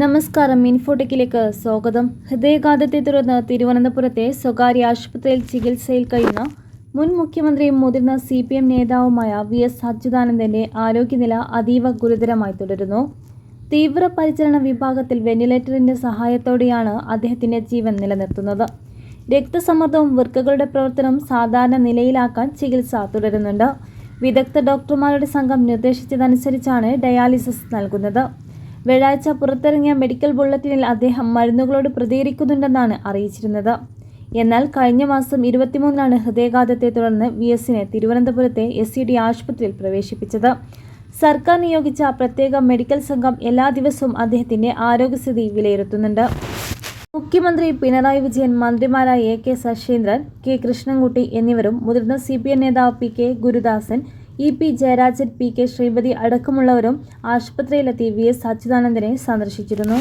നമസ്കാരം ഇൻഫോടെക്കിലേക്ക് സ്വാഗതം. ഹൃദയഘാതത്തെ തുടർന്ന് തിരുവനന്തപുരത്തെ സ്വകാര്യ ആശുപത്രിയിൽ ചികിത്സയിൽ കഴിയുന്ന മുൻ മുഖ്യമന്ത്രിയും മുതിർന്ന സി പി എം നേതാവുമായ വി എസ് അച്യുതാനന്ദന്റെ ആരോഗ്യനില അതീവ ഗുരുതരമായി തുടരുന്നു. തീവ്രപരിചരണ വിഭാഗത്തിൽ വെന്റിലേറ്ററിന്റെ സഹായത്തോടെയാണ് അദ്ദേഹത്തിന്റെ ജീവൻ നിലനിർത്തുന്നത്. രക്തസമ്മർദ്ദവും വൃക്കകളുടെ പ്രവർത്തനം സാധാരണ നിലയിലാക്കാൻ ചികിത്സ തുടരുന്നുണ്ട്. വിദഗ്ധ ഡോക്ടർമാരുടെ സംഘം നിർദ്ദേശിച്ചതനുസരിച്ചാണ് ഡയാലിസിസ് നൽകുന്നത്. വ്യാഴാഴ്ച പുറത്തിറങ്ങിയ മെഡിക്കൽ ബുള്ളറ്റിനിൽ അദ്ദേഹം മരുന്നുകളോട് പ്രതികരിക്കുന്നുണ്ടെന്നാണ് അറിയിച്ചിരുന്നത്. എന്നാൽ കഴിഞ്ഞ മാസം ഇരുപത്തിമൂന്നിനാണ് ഹൃദയാഘാതത്തെ തുടർന്ന് വി എസിനെ തിരുവനന്തപുരത്തെ എസ് സി ഡി ആശുപത്രിയിൽ പ്രവേശിപ്പിച്ചത്. സർക്കാർ നിയോഗിച്ച പ്രത്യേക മെഡിക്കൽ സംഘം എല്ലാ ദിവസവും അദ്ദേഹത്തിന്റെ ആരോഗ്യസ്ഥിതി വിലയിരുത്തുന്നുണ്ട്. മുഖ്യമന്ത്രി പിണറായി വിജയൻ മന്ത്രിമാരായ A K Saseendran K Krishnankutty എന്നിവരും മുതിർന്ന സി പി എം നേതാവ് P K Gurudasan E P Jayarajan P K Sreepathi അടക്കമുള്ളവരും ആശുപത്രിയിലെത്തി വി എസ് അച്യുതാനന്ദനെ സന്ദർശിച്ചിരുന്നു